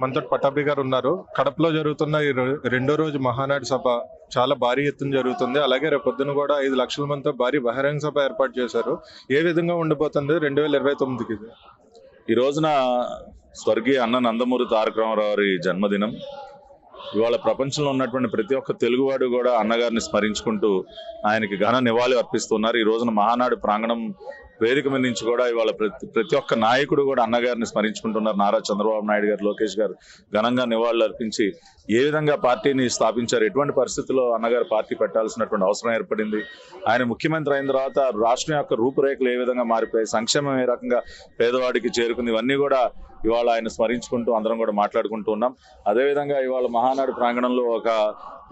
మనతో పటాభి గారు ఉన్నారు. కడపలో జరుగుతున్న ఈ రెండో రోజు మహానాడు సభ చాలా భారీ ఎత్తున జరుగుతుంది. అలాగే రేపు పొద్దున కూడా ఐదు లక్షల మందితో భారీ బహిరంగ సభ ఏర్పాటు చేశారు. ఏ విధంగా ఉండబోతుంది రెండు వేల ఇరవై తొమ్మిదికి? ఈ రోజున స్వర్గీయ అన్న నందమూరి తారక రామారావు గారి జన్మదినం. ఇవాళ ప్రపంచంలో ఉన్నటువంటి ప్రతి ఒక్క తెలుగువాడు కూడా అన్నగారిని స్మరించుకుంటూ ఆయనకి ఘన నివాళి అర్పిస్తున్నారు. ఈ రోజున మహానాడు ప్రాంగణం వేదిక మీద నుంచి కూడా ఇవాళ ప్రతి ప్రతి ఒక్క నాయకుడు కూడా అన్నగారిని స్మరించుకుంటున్నారు. నారా చంద్రబాబు నాయుడు గారు లోకేష్ గారు ఘనంగా నివాళులు అర్పించి ఏ విధంగా పార్టీని స్థాపించారు ఎటువంటి పరిస్థితుల్లో అన్నగారు పార్టీ పెట్టాల్సినటువంటి అవసరం ఏర్పడింది ఆయన ముఖ్యమంత్రి అయిన తర్వాత రాష్ట్రం యొక్క రూపురేఖలు ఏ విధంగా మారిపోయాయి సంక్షేమం ఏ రకంగా పేదవాడికి చేరుకుంది ఇవన్నీ కూడా ఇవాళ ఆయన స్మరించుకుంటూ అందరం కూడా మాట్లాడుకుంటూ ఉన్నాం. అదేవిధంగా ఇవాళ మహానాడు ప్రాంగణంలో ఒక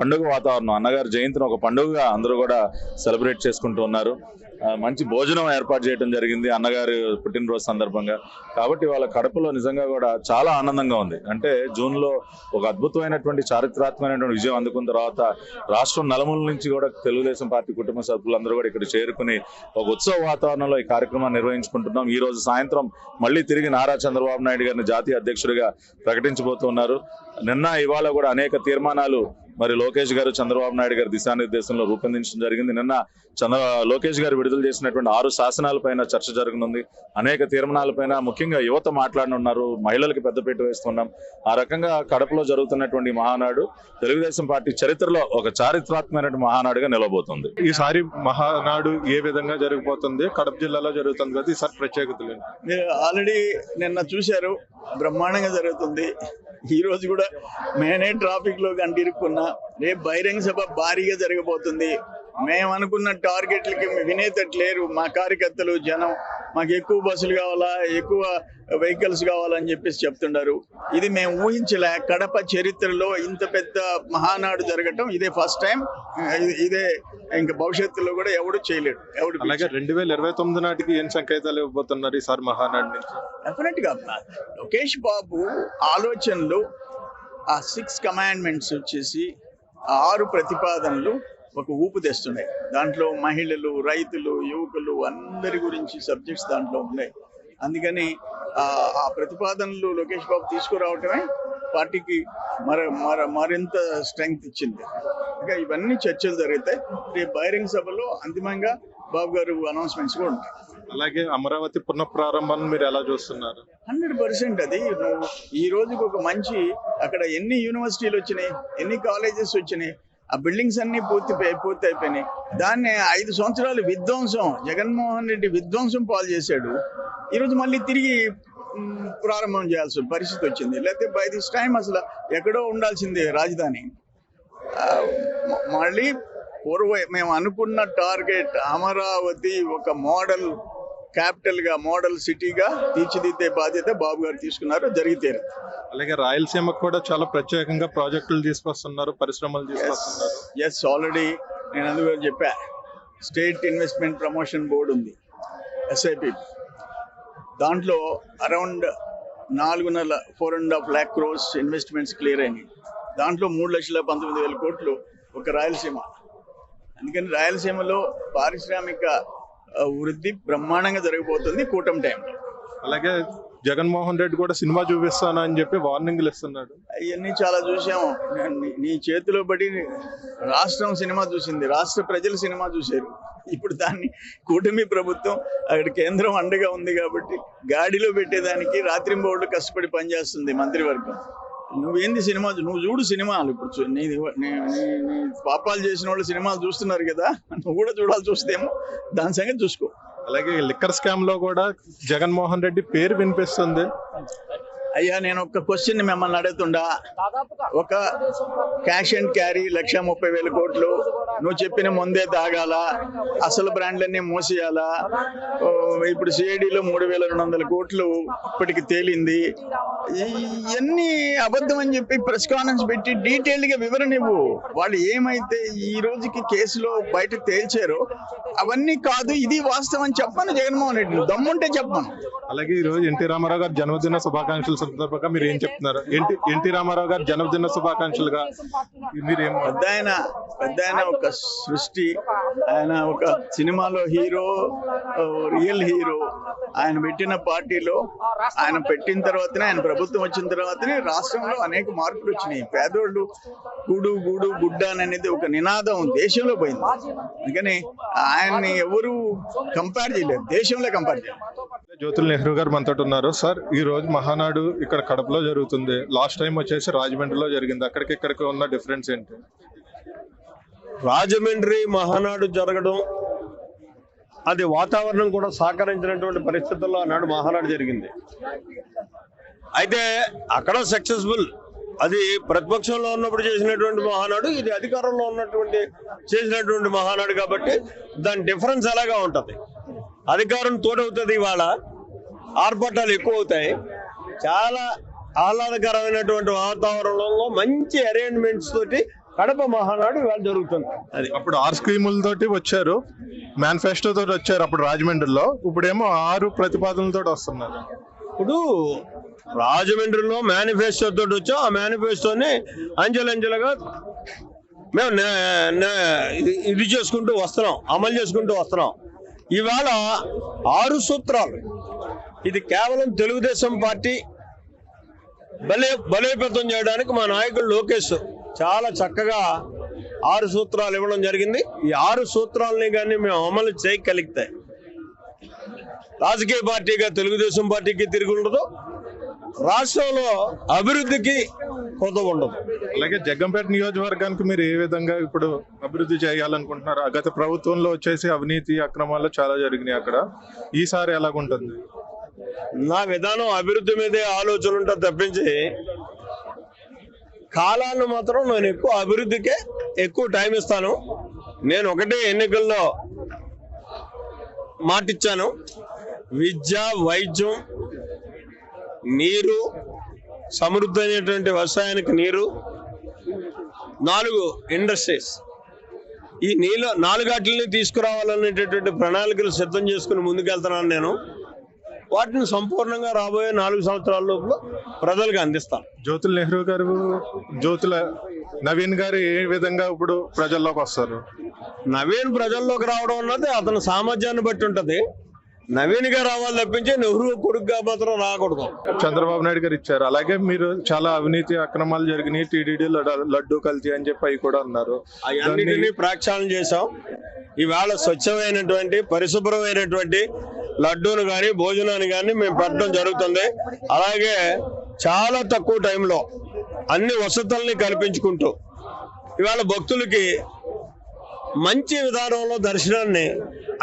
పండుగ వాతావరణం అన్నగారి జయంతిని ఒక పండుగగా అందరూ కూడా సెలబ్రేట్ చేసుకుంటూ ఉన్నారు. మంచి భోజనం ఏర్పాటు చేయడం జరిగింది అన్నగారి పుట్టినరోజు సందర్భంగా. కాబట్టి వాళ్ళ కడపలో నిజంగా కూడా చాలా ఆనందంగా ఉంది. అంటే జూన్లో ఒక అద్భుతమైనటువంటి చారిత్రాత్మకమైనటువంటి విజయం అందుకున్న తర్వాత రాష్ట్రం నలుమూల నుంచి కూడా తెలుగుదేశం పార్టీ కుటుంబ సభ్యులందరూ కూడా ఇక్కడ చేరుకుని ఒక ఉత్సవ వాతావరణంలో ఈ కార్యక్రమాన్ని నిర్వహించుకుంటున్నాం. ఈ రోజు సాయంత్రం మళ్ళీ తిరిగి నారా చంద్రబాబు నాయుడు గారిని జాతీయ అధ్యక్షుడిగా ప్రకటించబోతున్నారు. నిన్న ఇవాళ కూడా అనేక తీర్మానాలు మరి లోకేష్ గారు చంద్రబాబు నాయుడు గారి దిశానిర్దేశంలో రూపొందించడం జరిగింది. నిన్న చంద్ర లోకేష్ గారు విడుదల చేసినటువంటి ఆరు శాసనాలపైన చర్చ జరగనుంది. అనేక తీర్మానాలపైన ముఖ్యంగా యువత మాట్లాడనున్నారు. మహిళలకు పెద్దపీట వేస్తున్నాం. ఆ రకంగా కడపలో జరుగుతున్నటువంటి మహానాడు తెలుగుదేశం పార్టీ చరిత్రలో ఒక చారిత్రాత్మకమైన మహానాడుగా నిలవబోతుంది. ఈసారి మహానాడు ఏ విధంగా జరిగిపోతుంది? కడప జిల్లాలో జరుగుతుంది కదా ఈసారి ప్రత్యేకతలు? మీరు ఆల్రెడీ నిన్న చూశారు బ్రహ్మాండంగా జరుగుతుంది. ఈ రోజు కూడా మేనే ట్రాఫిక్లో కంటిరుక్కున్నా రేపు బహిరంగ సభ భారీగా జరగబోతుంది. మేము అనుకున్న టార్గెట్లకి వినేతట్టు లేరు మా కార్యకర్తలు జనం. మాకు ఎక్కువ బస్సులు కావాలా ఎక్కువ వెహికల్స్ కావాలని చెప్పేసి చెప్తుండారు. ఇది మేము ఊహించలే. కడప చరిత్రలో ఇంత పెద్ద మహానాడు జరగటం ఇదే ఫస్ట్ టైం ఇదే ఇంకా భవిష్యత్తులో కూడా ఎవడు చేయలేడు. ఎవడు అలాగే రెండు వేల ఇరవై తొమ్మిది నాటికి ఏం సంకేతాలు ఇవ్వబోతున్నారు ఈసారి మహానాడు నుంచి? డెఫినెట్గా లోకేష్ బాబు ఆలోచనలు ఆ సిక్స్ కమాండ్మెంట్స్ వచ్చేసి ఆరు ప్రతిపాదనలు ఒక ఊపు తెస్తున్నాయి దాంట్లో మహిళలు రైతులు యువకులు అందరి గురించి సబ్జెక్ట్స్ దాంట్లో ఉన్నాయి. అందుకని ఆ ప్రతిపాదనలు లోకేష్ బాబు తీసుకురావటమే పార్టీకి మర మర మరింత స్ట్రెంగ్త్ ఇచ్చింది. ఇంకా ఇవన్నీ చర్చలు జరుగుతాయి రేపు బహిరంగ సభలో అంతిమంగా బాబు గారు అనౌన్స్మెంట్స్ కూడా ఉంటాయి. అలాగే అమరావతి పునఃప్రారంభాన్ని మీరు ఎలా చూస్తున్నారు? హండ్రెడ్ పర్సెంట్ అది. నువ్వు ఈ రోజుకి ఒక మంచి అక్కడ ఎన్ని యూనివర్సిటీలు వచ్చినాయి ఎన్ని కాలేజెస్ వచ్చినాయి ఆ బిల్డింగ్స్ అన్ని పూర్తి పూర్తి అయిపోయినాయి. దాన్ని ఐదు సంవత్సరాలు విధ్వంసం జగన్మోహన్ రెడ్డి విధ్వంసం పాలు చేశాడు. ఈరోజు మళ్ళీ తిరిగి ప్రారంభం చేయాల్సిన పరిస్థితి వచ్చింది. లేకపోతే బై దిస్ టైం అసలు ఎక్కడో ఉండాల్సిందే రాజధాని. మళ్ళీ పూర్వ మేము అనుకున్న టార్గెట్ అమరావతి ఒక మోడల్ క్యాపిటల్గా మోడల్ సిటీగా తీర్చిదిద్దే బాధ్యత బాబు గారు తీసుకున్నారు జరిగితే అలాగే రాయలసీమకు కూడా చాలా ప్రత్యేకంగా ప్రాజెక్టులు తీసుకొస్తున్నారు పరిశ్రమలు తీసుకొస్తున్నారు. ఎస్ ఆల్రెడీ నేను అందుకు చెప్పా. స్టేట్ ఇన్వెస్ట్మెంట్ ప్రమోషన్ బోర్డు ఉంది ఎస్ఐపి దాంట్లో అరౌండ్ నాలుగున్నర four and half lakh crores investments clear అయినాయి. దాంట్లో మూడు లక్షల పంతొమ్మిది వేల కోట్లు ఒక రాయలసీమ. అందుకని రాయలసీమలో పారిశ్రామిక వృద్ధి బ్రహ్మాండంగా జరగబోతుంది కూటమి టైంలో అలాగే జగన్మోహన్ రెడ్డి కూడా సినిమా చూపిస్తాను అని చెప్పి వార్నింగ్లు ఇస్తున్నాడు. అవన్నీ చాలా చూసాము. నీ చేతిలో పడి రాష్ట్రం సినిమా చూసింది రాష్ట్ర ప్రజలు సినిమా చూశారు. ఇప్పుడు దాన్ని కూటమి ప్రభుత్వం అక్కడ కేంద్రం అండగా ఉంది కాబట్టి గాడిలో పెట్టేదానికి రాత్రింబోళ్ళు కష్టపడి పనిచేస్తుంది మంత్రివర్గం. నువ్వేంది సినిమా? నువ్వు చూడు సినిమాలు. ఇప్పుడు నీ నీ పాపాలు చేసిన వాళ్ళు సినిమాలు చూస్తున్నారు కదా. నువ్వు కూడా చూడాల్సి వస్తేమో దాని సంగతి చూసుకో. అలాగే లిక్కర్ స్కామ్లో కూడా జగన్మోహన్ రెడ్డి పేరు వినిపిస్తుంది. అయ్యా నేను ఒక క్వశ్చన్ మిమ్మల్ని అడుగుతుండా? ఒక క్యాష్ అండ్ క్యారీ లక్ష ముప్పై వేల కోట్లు. నువ్వు చెప్పిన ముందే తాగాల అసలు బ్రాండ్లన్నీ మూసేయాలా? ఇప్పుడు సిఐడిలో మూడు వేల రెండు వందల కోట్లు ఇప్పటికి తేలింది. ఇవన్నీ అబద్ధం అని చెప్పి ప్రెస్ కాన్ఫరెన్స్ పెట్టి డీటెయిల్డ్గా వివరణ ఇవ్వు. వాళ్ళు ఏమైతే ఈ రోజుకి కేసులో బయట తేల్చారో అవన్నీ కాదు ఇది వాస్తవం అని చెప్పను జగన్మోహన్ రెడ్డి. దమ్ముంటే చెప్పను. అలాగే ఈ రోజు ఎన్టీ రామారావు గారి జన్మదిన శుభాకాంక్షలు సందర్భంగా మీరు ఏం చెప్తున్నారు? ఎన్టీ ఎన్టీ రామారావు గారు జన్మదిన శుభాకాంక్షలుగా మీరు ఏం పెద్ద ఆయన పెద్ద ఆయన ఒక సృష్టి. ఆయన ఒక సినిమాలో హీరో రియల్ హీరో. ఆయన పెట్టిన పార్టీలో ఆయన పెట్టిన తర్వాతనే ఆయన ప్రభుత్వం వచ్చిన తర్వాతనే రాష్ట్రంలో అనేక మార్పులు వచ్చినాయి. పేదోళ్ళు గూడు గూడు గుడ్డ అనేది ఒక నినాదం దేశంలో పోయింది. అందుకని ఆయన్ని ఎవరు కంపేర్ చేయలేరు దేశంలో కంపేర్ చేయలేరు జ్యోతుల్ నెహ్రూ గారు మనతో ఉన్నారు. సార్ ఈ రోజు మహానాడు ఇక్కడ కడపలో జరుగుతుంది. లాస్ట్ టైం వచ్చేసి రాజమండ్రిలో జరిగింది. అక్కడికి ఇక్కడికి ఉన్న డిఫరెన్స్ ఏంటి? రాజమండ్రి మహానాడు జరగడం అది వాతావరణం కూడా సహకరించినటువంటి పరిస్థితుల్లో ఆనాడు మహానాడు జరిగింది. అయితే అక్కడ సక్సెస్ఫుల్. అది ప్రతిపక్షంలో ఉన్నప్పుడు చేసినటువంటి మహానాడు ఇది అధికారంలో ఉన్నటువంటి చేసినటువంటి మహానాడు కాబట్టి దాని డిఫరెన్స్ అలాగా ఉంటది. అధికారం తోడవుతుంది ఇవాళ. ఆర్భాటాలు ఎక్కువ అవుతాయి. చాలా ఆహ్లాదకరమైనటువంటి వాతావరణంలో మంచి అరేంజ్మెంట్స్ తోటి కడప మహానాడు ఇవాళ జరుగుతుంది. అది అప్పుడు ఆరు స్కీములతోటి వచ్చారు. మేనిఫెస్టో తోటి వచ్చారు అప్పుడు రాజమండ్రిలో. ఇప్పుడేమో ఆరు ప్రతిపాదనలతో వస్తున్నారు. ఇప్పుడు రాజమండ్రిలో మేనిఫెస్టో తోటి వచ్చాం. ఆ మేనిఫెస్టోని అంచెలంచెలుగా మేము ఇది చేసుకుంటూ వస్తున్నాం. అమలు చేసుకుంటూ వస్తున్నాం. ఇవాళ ఆరు సూత్రాలు. ఇది కేవలం తెలుగుదేశం పార్టీ బలే బలోపేతం చేయడానికి మా నాయకుడు లోకేష్ చాలా చక్కగా ఆరు సూత్రాలు ఇవ్వడం జరిగింది. ఈ ఆరు సూత్రాలని కానీ మేము అమలు చేయగలిగితే రాజకీయ పార్టీగా తెలుగుదేశం పార్టీకి తిరిగి ఉండదు. రాష్ట్రంలో అభివృద్ధికి కొత్త ఉండదు. అలాగే జగ్గంపేట నియోజకవర్గానికి మీరు ఏ విధంగా ఇప్పుడు అభివృద్ధి చేయాలనుకుంటున్నారు? గత ప్రభుత్వంలో వచ్చేసి అవినీతి అక్రమాలు చాలా జరిగినాయి అక్కడ. ఈసారి ఎలాగుంటుంది? నా విధానం అభివృద్ధి మీదే ఆలోచన ఉంటా తప్పించి కాలాన్ని మాత్రం నేను ఎక్కువ అభివృద్ధికే ఎక్కువ టైం ఇస్తాను. నేను ఒకటే ఎన్నికల్లో మాటిచ్చాను. విద్య వైద్యం నీరు సమృద్ధి అయినటువంటి వ్యవసాయానికి నీరు నాలుగు ఇండస్ట్రీస్. ఈ నీళ్ళు నాలుగాటిని తీసుకురావాలనేటటువంటి ప్రణాళికలు సిద్ధం చేసుకుని ముందుకెళ్తున్నాను నేను. వాటిని సంపూర్ణంగా రాబోయే నాలుగు సంవత్సరాల లోపల ప్రజలకు అందిస్తాను జ్యోతుల్ నెహ్రూ గారు జ్యోతుల నవీన్ గారు ఏ విధంగా ఇప్పుడు ప్రజల్లోకి వస్తారు? నవీన్ ప్రజల్లోకి రావడం అన్నది అతని సామర్థ్యాన్ని బట్టి ఉంటది. నవీన్గా రావాలి తప్పించి నెహ్రూ కొడుకుగా మాత్రం రాకూడదు. చంద్రబాబు నాయుడు గారు ఇచ్చారు. అలాగే మీరు చాలా అవినీతి అక్రమాలు జరిగినాయి టీడీడీ లడ్డు కల్తీ అని చెప్పి అవి కూడా అన్నారు. అవన్నిటినీ ప్రక్షాళన చేశాం. ఈవేళ స్వచ్ఛమైనటువంటి పరిశుభ్రమైనటువంటి లడ్డూను కానీ భోజనాన్ని కానీ మేము పెట్టడం జరుగుతుంది. అలాగే చాలా తక్కువ టైంలో అన్ని వసతుల్ని కల్పించుకుంటూ ఇవాళ భక్తులకి మంచి విధానంలో దర్శనాన్ని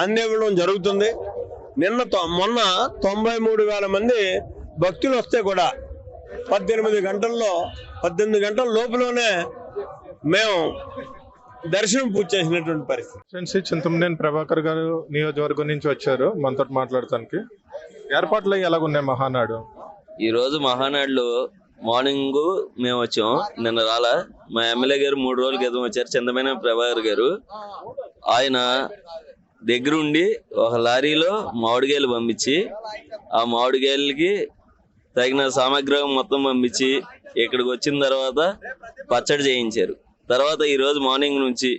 అందివ్వడం జరుగుతుంది. నిన్న మొన్న తొంభై మూడు వేల మంది భక్తులు వస్తే కూడా పద్దెనిమిది గంటల్లో పద్దెనిమిది గంటల లోపలనే మేము దర్శనం పూర్తి చేసినటువంటి పరిస్థితి. ఫ్రెండ్స్ చింతమనేని ప్రభాకర్ గారు నియోజకవర్గం నుంచి వచ్చారు మనతో మాట్లాడటానికి. ఏర్పాట్లు ఎలాగున్నాయి మహానాడు? ఈ రోజు మహానాడులో మార్నింగ్ మేము వచ్చాం. నిన్న రాలా మా ఎమ్మెల్యే గారు మూడు రోజుల క్రితం వచ్చారు చందమైన ప్రభాకర్ గారు. ఆయన దగ్గరుండి ఒక లారీలో మామిడికాయలు పంపించి ఆ మామిడికాయలకి తగిన సామగ్రి మొత్తం పంపించి ఇక్కడికి వచ్చిన తర్వాత పచ్చడి చేయించారు. తర్వాత ఈ రోజు మార్నింగ్ నుంచి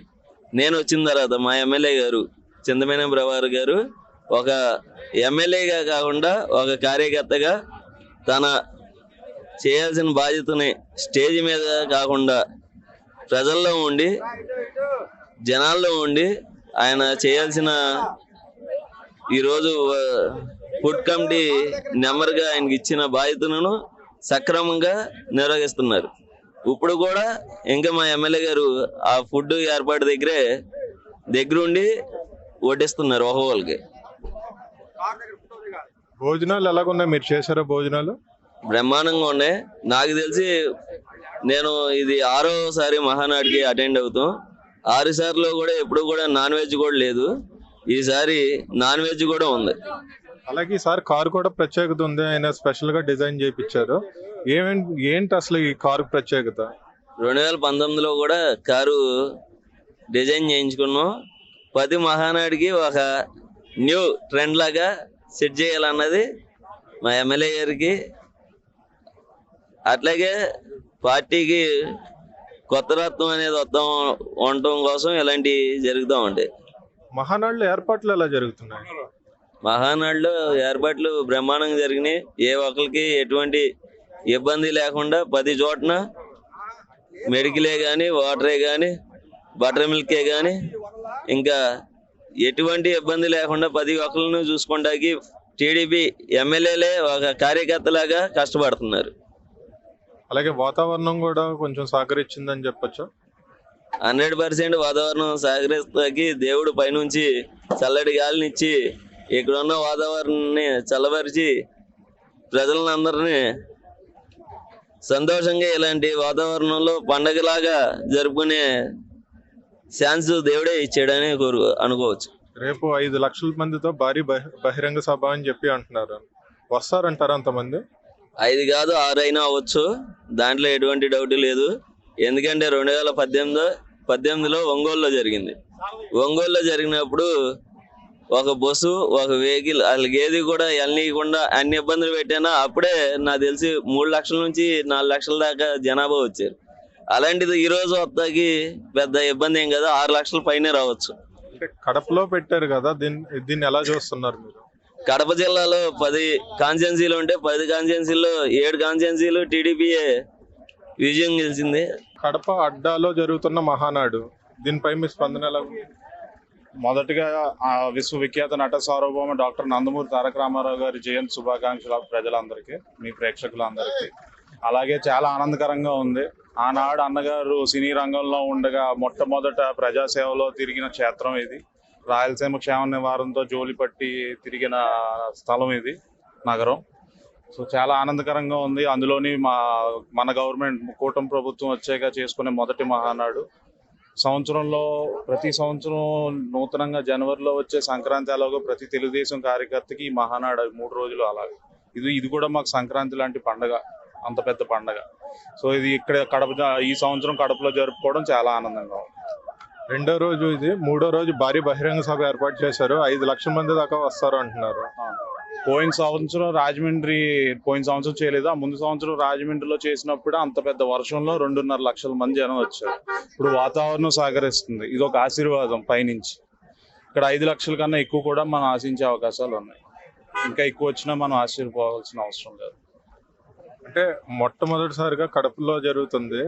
నేను వచ్చిన తర్వాత మా ఎమ్మెల్యే గారు చందమైన ప్రభాకర్ గారు ఒక ఎమ్మెల్యేగా కాకుండా ఒక కార్యకర్తగా తన చేయాల్సిన బాధ్యతని స్టేజ్ మీద కాకుండా ప్రజల్లో ఉండి జనాల్లో ఉండి ఆయన చేయాల్సిన ఈరోజు ఫుడ్ కమిటీ నెంబర్గా ఆయనకి ఇచ్చిన బాధ్యతలను సక్రమంగా నిర్వహిస్తున్నారు. ఇప్పుడు కూడా ఇంకా మా ఎమ్మెల్యే గారు ఆ ఫుడ్ ఏర్పాటు దగ్గరే దగ్గరుండి వడ్డిస్తున్నారు ఒక వాళ్ళకి భోజనాలు ఎలాగున్నాయి? మీరు చేశారా భోజనాలు? బ్రహ్మాండంగా ఉన్నాయి. నాకు తెలిసి నేను ఇది ఆరోసారి మహానాడికి అటెండ్ అవుతాం ఆరు సార్లు కూడా ఎప్పుడు కూడా నాన్ వెజ్ కూడా లేదు. ఈసారి నాన్ వెజ్ కూడా ఉంది. అలాగే ఈసారి కారు కూడా ప్రత్యేకత ఉంది. ఆయన స్పెషల్గా డిజైన్ చేయించారు ఏమేంటి ఏంటి అసలు ఈ కారు ప్రత్యేకత? రెండు వేల పంతొమ్మిదిలో కూడా కారు డిజైన్ చేయించుకున్నాం. ప్రతి మహానాడికి ఒక న్యూ ట్రెండ్ లాగా సెట్ చేయాలన్నది మా ఎమ్మెల్యే గారికి. అట్లాగే పార్టీకి కొత్త రత్నం అనేది వద్దాం ఉండటం కోసం ఇలాంటివి జరుగుతూ ఉంటాయి మహానాడులో ఏర్పాట్లు ఎలా జరుగుతున్నాయి? మహానాడులో ఏర్పాట్లు బ్రహ్మాండంగా జరిగినాయి. ఏ ఒక్కరికి ఎటువంటి ఇబ్బంది లేకుండా ప్రతి చోటన మెడికలే కానీ వాటరే కానీ బటర్ మిల్కే కానీ ఇంకా ఎటువంటి ఇబ్బంది లేకుండా ప్రతి ఒక్కరిని చూసుకోవడానికి టీడీపీ ఎమ్మెల్యేలే ఒక కార్యకర్తలాగా కష్టపడుతున్నారు. అలాగే వాతావరణం కూడా కొంచెం సహకరించిందని చెప్పొచ్చు. హండ్రెడ్ పర్సెంట్ వాతావరణం సహకరిస్తాకి దేవుడు పైనుంచి చల్లటి గాలినిచ్చి ఇక్కడున్న వాతావరణాన్ని చల్లబరిచి ప్రజలందరినీ సంతోషంగా ఇలాంటి వాతావరణంలో పండగలాగా జరుపుకునే ఛాన్స్ దేవుడే ఇచ్చాడని కోరు అనుకోవచ్చు. రేపు ఐదు లక్షల మందితో భారీ బహి- బహిరంగ సభ అని చెప్పి అంటున్నారు. వస్తారంటారా అంతమంది? ఐదు కాదు ఆరు అయినా అవ్వచ్చు. దాంట్లో ఎటువంటి డౌట్ లేదు. ఎందుకంటే రెండు వేల పద్దెనిమిదిలో పద్దెనిమిదిలో ఒంగోలులో జరిగింది. ఒంగోలులో జరిగినప్పుడు ఒక బస్సు ఒక వెహికల్ ఏది కూడా వెళ్ళనీయకుండా అన్ని ఇబ్బందులు పెట్టానా అప్పుడే నాకు తెలిసి మూడు లక్షల నుంచి నాలుగు లక్షల దాకా జనాభా వచ్చారు. అలాంటిది ఈ రోజు వస్తాకి పెద్ద ఇబ్బంది ఏం కదా ఆరు లక్షల పైనే రావచ్చు. కడపలో పెట్టారు కదా దీన్ని దీన్ని ఎలా చూస్తున్నారు మీరు? కడప జిల్లాలో పది కాన్స్టిట్యున్సీలు ఉంటే పది కాన్స్టిట్యున్సీలో ఏడు కాన్స్టిట్యున్సీలు టీడీపీయే విజయం గెలిచింది. కడప అడ్డాలో జరుగుతున్న మహానాడు దీనిపై మీ స్పందన ఎలా ఉంది? మొదటిగా ఆ విశ్వవిఖ్యాత నట సార్వభౌమ డాక్టర్ నందమూరి తారక రామారావు గారి జయంతి శుభాకాంక్షలు ప్రజలందరికీ మీ ప్రేక్షకులందరికీ. అలాగే చాలా ఆనందకరంగా ఉంది. ఆనాడు అన్నగారు సినీ రంగంలో ఉండగా మొట్టమొదట ప్రజాసేవలో తిరిగిన క్షేత్రం ఇది. రాయలసీమ క్షేమ నివారణతో జోలి పట్టి తిరిగిన స్థలం ఇది నగరం. సో చాలా ఆనందకరంగా ఉంది. అందులోని మా మన గవర్నమెంట్ కూటమి ప్రభుత్వం వచ్చాక చేసుకునే మొదటి మహానాడు. సంవత్సరంలో ప్రతి సంవత్సరం నూతనంగా జనవరిలో వచ్చే సంక్రాంతి అలాగో ప్రతి తెలుగుదేశం కార్యకర్తకి ఈ మహానాడు మూడు రోజులు అలాగే. ఇది ఇది కూడా మాకు సంక్రాంతి లాంటి పండగ అంత పెద్ద పండగ. సో ఇది ఇక్కడ కడప ఈ సంవత్సరం కడపలో జరుపుకోవడం చాలా ఆనందంగా ఉంది. రెండో రోజు ఇది మూడో రోజు భారీ బహిరంగ సభ ఏర్పాటు చేశారు. ఐదు లక్షల మంది దాకా వస్తారు అంటున్నారు. పోయిన సంవత్సరం రాజమండ్రి పోయిన సంవత్సరం చేయలేదు? ఆ ముందు సంవత్సరం రాజమండ్రిలో చేసినప్పుడు అంత పెద్ద వర్షంలో రెండున్నర లక్షల మంది జనం వచ్చారు. ఇప్పుడు వాతావరణం సహకరిస్తుంది ఇది ఒక ఆశీర్వాదం పైనుంచి. ఇక్కడ ఐదు లక్షల కన్నా ఎక్కువ కూడా మనం ఆశించే అవకాశాలు ఉన్నాయి. ఇంకా ఎక్కువ వచ్చినా మనం ఆశ్చర్యపోవాల్సిన అవసరం లేదు. అంటే మొట్టమొదటిసారిగా కడపలో జరుగుతుంది.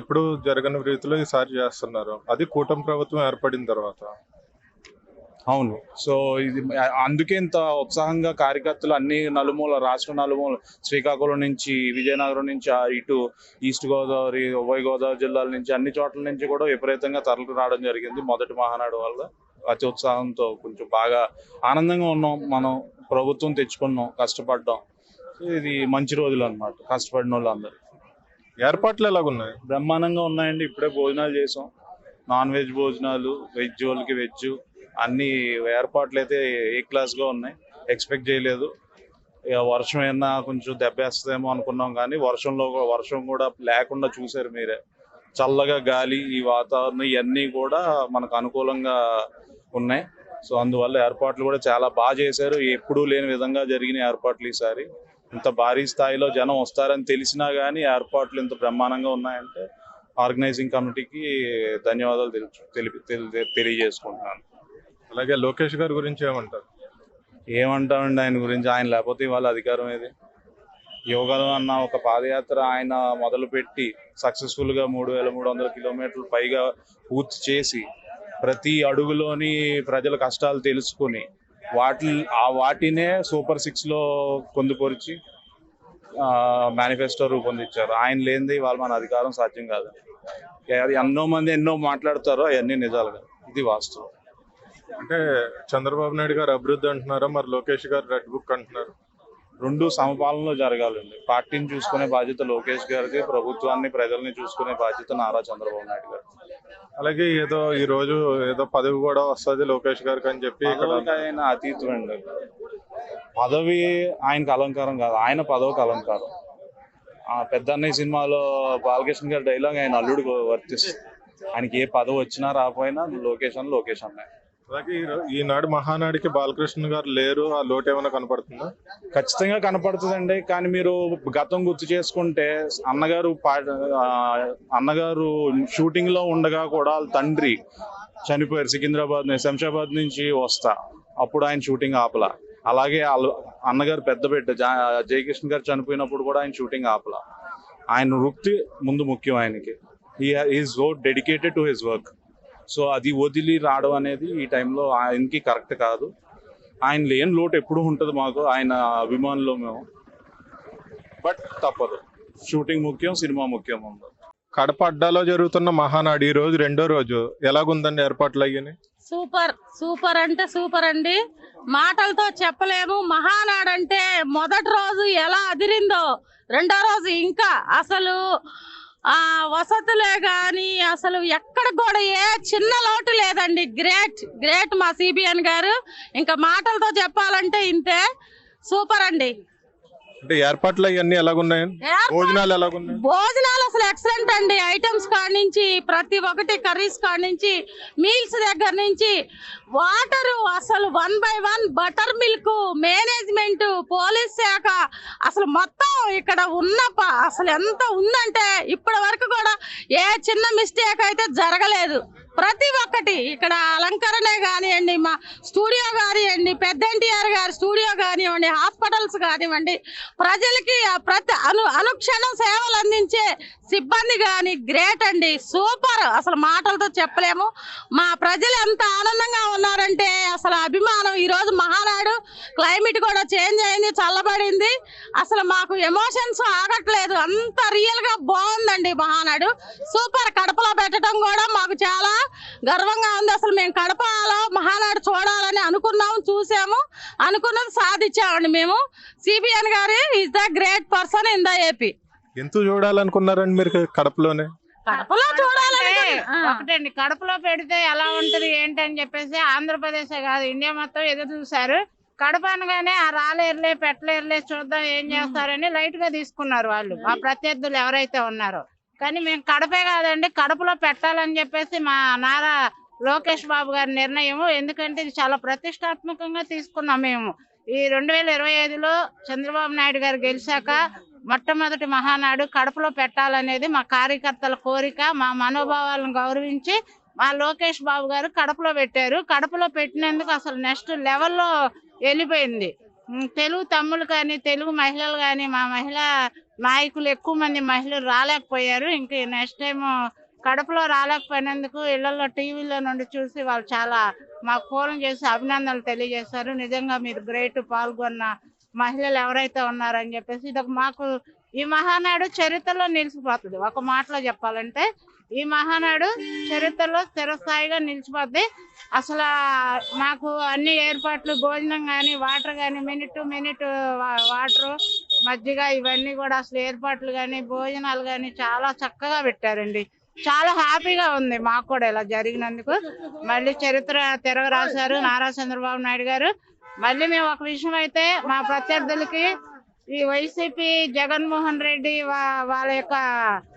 ఎప్పుడు జరగని రీతిలో ఈసారి చేస్తున్నారు. అది కూటమి ప్రభుత్వం ఏర్పడిన తర్వాత. అవును. సో ఇది అందుకే ఇంత ఉత్సాహంగా కార్యకర్తలు అన్ని నలుమూల రాష్ట్ర నలుమూల శ్రీకాకుళం నుంచి విజయనగరం నుంచి ఇటు ఈస్ట్ గోదావరి ఉభయ గోదావరి జిల్లాల నుంచి అన్ని చోట్ల నుంచి కూడా విపరీతంగా తరలి రావడం జరిగింది మొదటి మహానాడు వల్ల. అతి ఉత్సాహంతో కొంచెం బాగా ఆనందంగా ఉన్నాం. మనం ప్రభుత్వం తెచ్చుకున్నాం కష్టపడ్డాం. సో ఇది మంచి రోజులు అన్నమాట కష్టపడిన వాళ్ళందరూ. ఏర్పాట్లు ఎలాగున్నాయి? బ్రహ్మాండంగా ఉన్నాయండి. ఇప్పుడే భోజనాలు చేసాం. నాన్ వెజ్ భోజనాలు వెజ్ వాళ్ళకి వెజ్ అన్ని ఏర్పాట్లు అయితే ఏ క్లాస్లో ఉన్నాయి. ఎక్స్పెక్ట్ చేయలేదు. ఇక వర్షం ఏమన్నా కొంచెం దెబ్బేస్తుందేమో అనుకున్నాం కానీ వర్షంలో కూడా- వర్షం కూడా లేకుండా చూశారు మీరే. చల్లగా గాలి ఈ వాతావరణం ఇవన్నీ కూడా మనకు అనుకూలంగా ఉన్నాయి. సో అందువల్ల ఏర్పాట్లు కూడా చాలా బాగా చేశారు. ఎప్పుడూ లేని విధంగా జరిగిన ఏర్పాట్లు ఈసారి. ఇంత భారీ స్థాయిలో జనం వస్తారని తెలిసినా కానీ ఏర్పాట్లు ఇంత బ్రహ్మాండంగా ఉన్నాయంటే ఆర్గనైజింగ్ కమిటీకి ధన్యవాదాలు తెలుసు తెలియజేసుకుంటున్నాను. అలాగే లోకేష్ గారి గురించి ఏమంటారు? ఏమంటామండి ఆయన గురించి? ఆయన లేకపోతే ఇవాళ అధికారం ఏది? యోగాలు అన్న ఒక పాదయాత్ర ఆయన మొదలుపెట్టి సక్సెస్ఫుల్గా మూడు వేల మూడు వందల కిలోమీటర్లు పైగా పూర్తి చేసి ప్రతి అడుగులోని ప్రజల కష్టాలు తెలుసుకుని వాటి ఆ వాటినే సూపర్ సిక్స్లో పొందుపరిచి మేనిఫెస్టో రూపొందించారు. ఆయన లేనిది ఇవాళ మన అధికారం సాధ్యం కాదు. అది ఎన్నో మంది ఎన్నో మాట్లాడతారో అవన్నీ నిజాలుగా. ఇది వాస్తవం. అంటే చంద్రబాబు నాయుడు గారు అభివృద్ధి అంటున్నారా? మరి లోకేష్ గారు రెడ్ బుక్ అంటున్నారు. రెండు సమపాలనలో జరగాలండి పార్టీని చూసుకునే బాధ్యత లోకేష్ గారిది ప్రభుత్వాన్ని ప్రజల్ని చూసుకునే బాధ్యత నారా చంద్రబాబు నాయుడు గారు అలాగే ఏదో ఈ రోజు ఏదో పదవి కూడా వస్తది లోకేష్ గారికి అని చెప్పి ఆయన అతీతం అండి. పదవి ఆయనకు అలంకారం కాదు. ఆయన పదవికి అలంకారం. ఆ పెద్ద అన్నయ్య సినిమాలో బాలకృష్ణ గారి డైలాగ్ ఆయన అల్లుడు వర్తిస్తుంది. ఆయనకి ఏ పదవి వచ్చినా రాకపోయినా లోకేష్ అని లోకేష్ అన్నయ్య. అలాగే ఈ- ఈనాడు మహానాడికి బాలకృష్ణ గారు లేరు. ఆ లోటు ఏమైనా కనపడుతుందా? ఖచ్చితంగా కనపడుతుందండి. కానీ మీరు గతం గుర్తు చేసుకుంటే అన్నగారు పా- అన్నగారు షూటింగ్లో ఉండగా కూడా వాళ్ళ తండ్రి చనిపోయారు. సికింద్రాబాద్ శంషాబాద్ నుంచి వస్తా. అప్పుడు ఆయన షూటింగ్ ఆపల. అలాగే వాళ్ళ- అన్నగారు పెద్ద బిడ్డ జా- జయకృష్ణ గారు చనిపోయినప్పుడు కూడా ఆయన షూటింగ్ ఆపల. ఆయన వృత్తి ముందు ముఖ్యం ఆయనకి. Is so dedicated to his work so అది వదిలి రావడం అనేది ఈ టైంలో ఆయనకి కరెక్ట్ కాదు. ఆయన లేని లోటు ఎప్పుడు ఉంటుంది మాకు ఆయన అభిమానులు మేము. బట్ తప్పదు. షూటింగ్ ముఖ్యం సినిమా ముఖ్యం ఉంది కడప అడ్డాలో జరుగుతున్న మహానాడు ఈ రోజు రెండో రోజు. ఎలాగుందండి ఏర్పాట్లు అయ్యాయి? సూపర్ సూపర్ అంటే సూపర్ అండి. మాటలతో చెప్పలేము. మహానాడు అంటే మొదటి రోజు ఎలా అదిరిందో రెండో రోజు ఇంకా అసలు ఆ వసతులే గాని అసలు ఎక్కడ కూడా ఏ చిన్న లోటు లేదండి. గ్రేట్ గ్రేట్ మా సిబిఎన్ గారు. ఇంకా మాటలతో చెప్పాలంటే ఇంతే. సూపర్ అండి. అంటే ఏర్పాట్లు అవన్నీ భోజనాలు ఎలాగున్నాయి? భోజనాలు అసలు ఎక్సలెంట్ అండి. ఐటమ్స్ కాడ నుంచి ప్రతి ఒక్కటి కర్రీస్ కాడ నుంచి మీల్స్ దగ్గర నుంచి వాటర్ అసలు one by one butter milk management police శాఖ అసలు మొత్తం ఇక్కడ ఉన్న అసలు ఎంత ఉందంటే ఇప్పటి వరకు కూడా ఏ చిన్న మిస్టేక్ అయితే జరగలేదు. ప్రతి ఒక్కటి ఇక్కడ అలంకరణే కానివ్వండి మా స్టూడియో కానివ్వండి పెద్ద ఎన్టీఆర్ గారి స్టూడియో కానివ్వండి హాస్పిటల్స్ కానివ్వండి ప్రజలకి ఆ ప్రతి అను అనుక్షణం సేవలు అందించే సిబ్బంది కానీ గ్రేట్ అండి సూపర్. అసలు మాటలతో చెప్పలేము. మా ప్రజలు ఎంత ఆనందంగా ఉన్నారంటే అసలు అభిమానం. ఈరోజు మహానాడు క్లైమేట్ కూడా చేంజ్ అయింది చల్లబడింది. అసలు మాకు ఎమోషన్స్ ఆగట్లేదు. అంత రియల్గా బాగుందండి మహానాడు. సూపర్ కడపలో పెట్టడం కూడా మాకు చాలా గర్వంగా ఉంది. అసలు మేము కడపలో మహానాడు చూడాలని అనుకున్నాము చూసాము. అనుకున్నది సాధించామండి మేము. సిబిఎన్ గారు is the great person in the AP ఎంత చూడాలనుకున్నారండి మీరు కడపలోనే? కడపలో చూడాలని ఆ. ఒకటండి కడపలో పెడితే ఎలా ఉంటది ఏంటి అని చెప్పేసి ఆంధ్రప్రదేశ్ కాదు ఇండియా మొత్తం ఎదురు చూశారు. కడప అనగానే ఆ రాలేరులే పెట్టలేరులే చూద్దాం ఏం చేస్తారని లైట్గా తీసుకున్నారు వాళ్ళు మా ప్రత్యర్థులు ఎవరైతే ఉన్నారో. కానీ మేము కడపే కాదండి కడపలో పెట్టాలని చెప్పేసి మా నారా లోకేష్ బాబు గారి నిర్ణయం ఎందుకంటే ఇది చాలా ప్రతిష్టాత్మకంగా తీసుకున్నాం మేము. ఈ రెండు వేల ఇరవై ఐదులో చంద్రబాబు నాయుడు గారు గెలిచాక మొట్టమొదటి మహానాడు కడపలో పెట్టాలనేది మా కార్యకర్తల కోరిక మా మనోభావాలను గౌరవించి మా లోకేష్ బాబు గారు కడపలో పెట్టారు. కడపలో పెట్టినందుకు అసలు నెక్స్ట్ లెవెల్లో వెళ్ళిపోయింది. తెలుగు తమ్ముళ్ళు కానీ తెలుగు మహిళలు కానీ మా మహిళా నాయకులు ఎక్కువ మంది మహిళలు రాలేకపోయారు. ఇంక నెక్స్ట్ టైం కడపలో రాలేకపోయినందుకు ఇళ్ళలో టీవీలో నుండి చూసి వాళ్ళు చాలా మాకు ఫోన్ చేసి అభినందనలు తెలియజేశారు. నిజంగా మీరు గ్రేట్ పాల్గొన్న మహిళలు ఎవరైతే ఉన్నారని చెప్పేసి ఇది ఒక మాకు ఈ మహానాడు చరిత్రలో నిలిచిపోతుంది. ఒక మాటలో చెప్పాలంటే ఈ మహానాడు చరిత్రలో స్థిరస్థాయిగా నిలిచిపోద్ది. అసలు మాకు అన్ని ఏర్పాట్లు భోజనం కానీ వాటర్ కానీ మినిట్ టు మినిట్ వాటర్ మజ్జిగ ఇవన్నీ కూడా అసలు ఏర్పాట్లు కానీ భోజనాలు కానీ చాలా చక్కగా పెట్టారండి. చాలా హ్యాపీగా ఉంది మాకు కూడా ఇలా జరిగినందుకు. మళ్ళీ చరిత్ర తిరగ రాశారు నారా చంద్రబాబు నాయుడు గారు. మళ్ళీ మేము ఒక విషయం అయితే మా ప్రత్యర్థులకి ఈ వైసీపీ జగన్మోహన్ రెడ్డి వా- వాళ్ళ యొక్క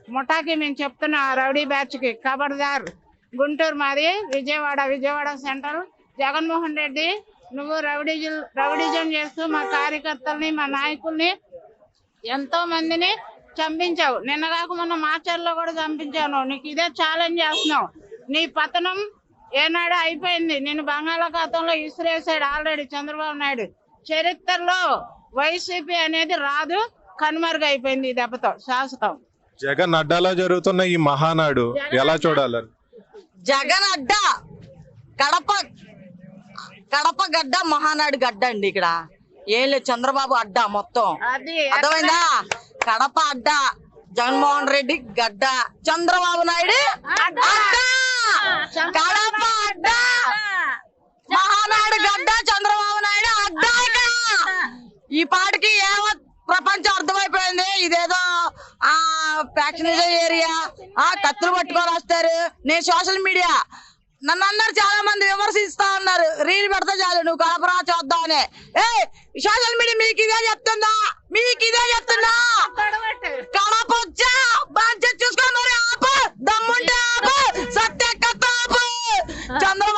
ముఠాకి మేము చెప్తున్నా రౌడీ బ్యాచ్కి ఖబర్దార్ గుంటూరు మాది విజయవాడ విజయవాడ సెంట్రల్. జగన్మోహన్ రెడ్డి నువ్వు రౌడీజు రౌడీజం చేస్తూ మా కార్యకర్తల్ని మా నాయకుల్ని ఎంతో మందిని చంపించావు. నిన్న కాక మొన్న మార్చర్లో కూడా చంపించాను. నీకు ఇదే ఛాలెంజ్ చేస్తున్నావు. నీ పతనం ఏనాడు అయిపోయింది. నేను బంగాళాఖాతంలో ఇసిరేసాడు ఆల్రెడీ చంద్రబాబు నాయుడు. చరిత్రలో వైసీపీ అనేది రాదు కనుమరుగైపోయింది ఈ దెబ్బతో శాశ్వతం. జగన్ అడ్డాలో జరుగుతున్న ఈ మహానాడు ఎలా చూడాలని జగన్ అడ్డ కడప కడప గడ్డ మహానాడు గడ్డ అండి ఇక్కడ. ఏం లేదు చంద్రబాబు అడ్డ మొత్తం. అది అర్థమైందా? కడప అడ్డ. జగన్మోహన్ రెడ్డి గడ్డ. చంద్రబాబు నాయుడు కడప అడ్డ. మహానాడు గడ్డ చంద్రబాబు నాయుడు అడ్డ. ఈ పాటికి ఏమో ప్రపంచం అర్థమైపోయింది. ఇదేదో ఆ ఫ్యాక్షనిజం ఏరియా. ఆ కత్తులు పట్టుకొని వస్తారు. నేను సోషల్ మీడియా. నన్ను అందరు చాలా మంది విమర్శిస్తా ఉన్నారు. రీల్ పెడతా చాలు నువ్వు కడపరా చూద్దాం అని. ఏ సోషల్ మీడియా మీకు ఇదే చెప్తుందా? మీకు ఇదే చెప్తుందా? కడప వచ్చా? బాధ్యత చూసుకొని మరి ఆపు. దమ్ముంటే ఆపు. సత్య కథ ఆపు చంద్ర